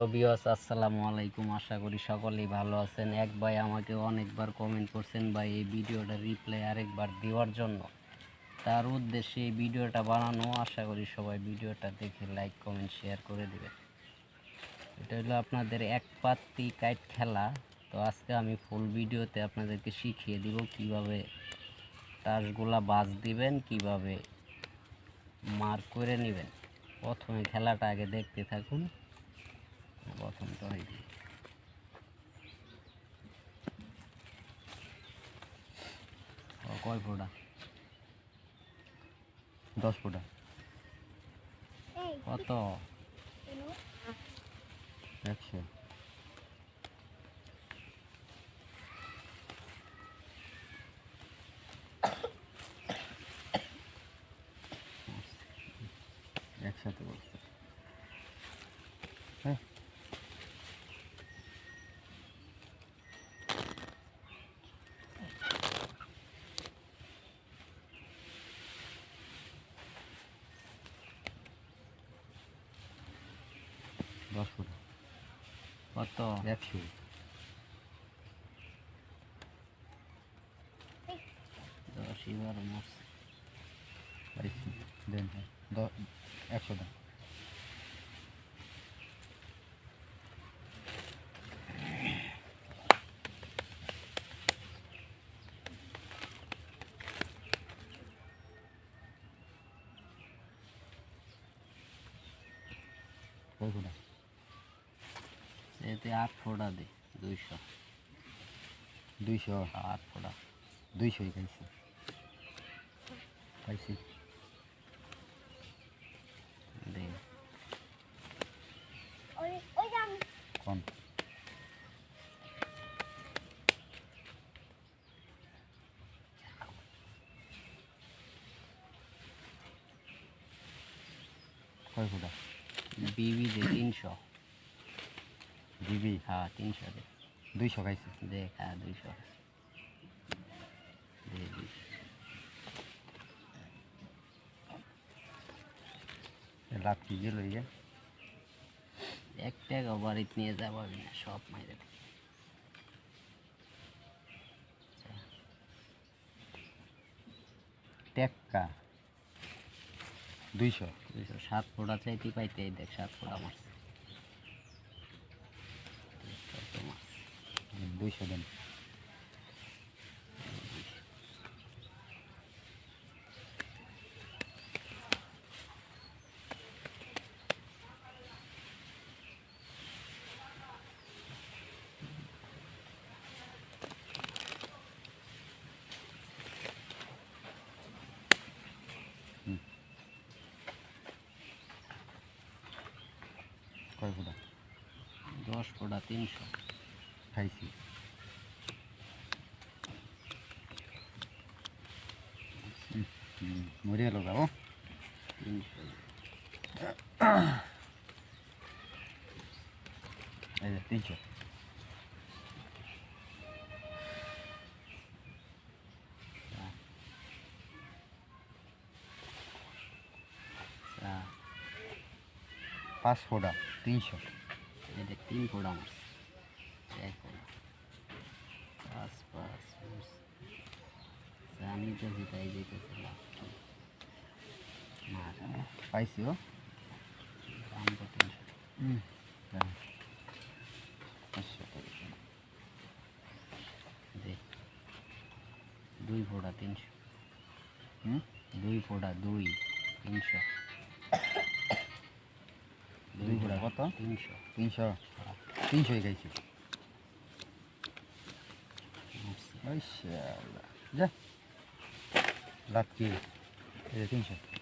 রবিওস আসসালামু আলাইকুম। আশা করি সকলেই ভালো আছেন। এক ভাই আমাকে অনেকবার কমেন্ট করছেন ভাই, এই ভিডিওটা রিপ্লাই আরেকবার দেওয়ার জন্য। তার উদ্দেশ্যে এই ভিডিওটা বানানো, আশা করি সবাই ভিডিওটা দেখে লাইক কমেন্ট শেয়ার করে দেবেন। এটা হলো আপনাদের এক পাত্তি কাইট খেলা। তো আজকে আমি ফুল ভিডিওতে আপনাদেরকে শিখিয়ে দিব কীভাবে তাসগুলা বাজ দিবেন, কীভাবে মার্ক করে নেবেন। প্রথমে খেলাটা আগে দেখতে থাকুন। প্রথম তো হয়নি ও, কয় ফোটা দশ ফুটা কত একশো একসাথে বলছে হ্যাঁ দশ ফুটা কত? একশো। দশ এবার দেন একশো দেন। কয় ফুটা এতে আট ফোটা দে দুইশো। দুইশো? আট ফোটা। দুইশোই পাইছি। দে। কোন? কয় ফুটা? বিবি দে তিনশো। জিবি হ্যাঁ তিনশো দে। দুইশো খাইছি। দেখ হ্যাঁ দুইশো। দে নিয়ে যাব না, সব দে। দুইশো। দুইশো। সাত ফোটা চাইতে পাইতে দেখ, সাত ফোটা মারছে কত মারছে? দুইশো দেন। কয় ফুটা? দশ ফোটা তিনশো। খাইছি। মরে গেল যাব তিনশো এই যে তিনশো চার পাঁচ ফোটা তিনশো এই দেখ তিন ফোটা মারছে এক ফোটা পাঁচ পাঁচ পাঁচ। জানি তো জিতাই যেতেছে লাভ কি। মার পাইছি ও দাম তো তিনশো হুম পাঁচশো দে দুই ফোটা তিনশো হুম দুই ফোটা দুই তিনশো দুই ফোঁটা কত? তিনশো তিনশো তিনশোই খাইছি মারছে। ওই শালা। যা লাভ কি এই যে তিনশো হ্যাঁ চার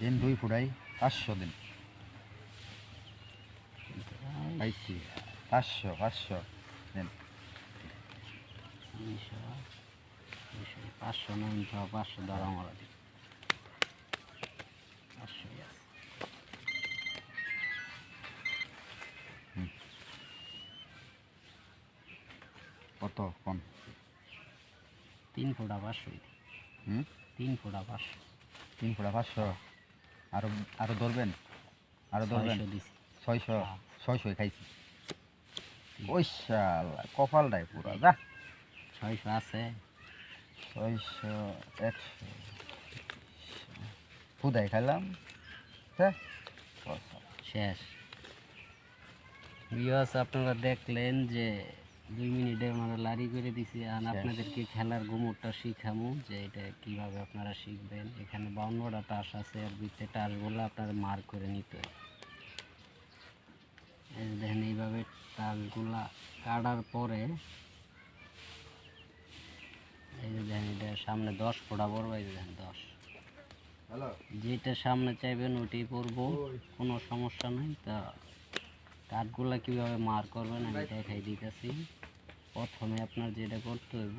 দিন দুই ফুটাই পাঁচশো দিন। পাইছি পাঁচশো পাঁচশো দিন। পাঁচশো নয়শো পাঁচশো ধরো আমরা কত কোন তিন ফুটা পাঁচশো হুম? তিন ফুটা পাঁচশো তিন ফুটা পাঁচশো? আরও আরও ধরবেন? আরও ধরবেন? ছয়শো ছয়শো? হ্যাঁ। খাইছি। ওই কপালটাই পুরা যা। ছয়শো আছে। ছয়শো একশো ফুদাই খাইলাম। হ্যাঁ শেষ। বিয়াস আপনারা দেখলেন যে দুই মিনিটে ওনারা লারি করে দিছি আর আপনাদেরকে খেলার গুমরটা শিখামু যে এটা কীভাবে আপনারা শিখবেন। এখানে বাউন্নটা টাস আছে আর ভিতরে টাসগুলো আপনারা মার করে নিতে। দেখেন এইভাবে টাসগুলা কাটার পরে এই যে দেখেন এটা সামনে দশ ফোটা পড়ব এই যে দেখেন দশ। হ্যালো। যেটা সামনে চাইবেন ওটাই পরবো কোনো সমস্যা নেই। তা কাঠগুলা কীভাবে মার করবেন আমি দেখাই দিতেছি। প্রথমে আপনার যেটা করতে হইব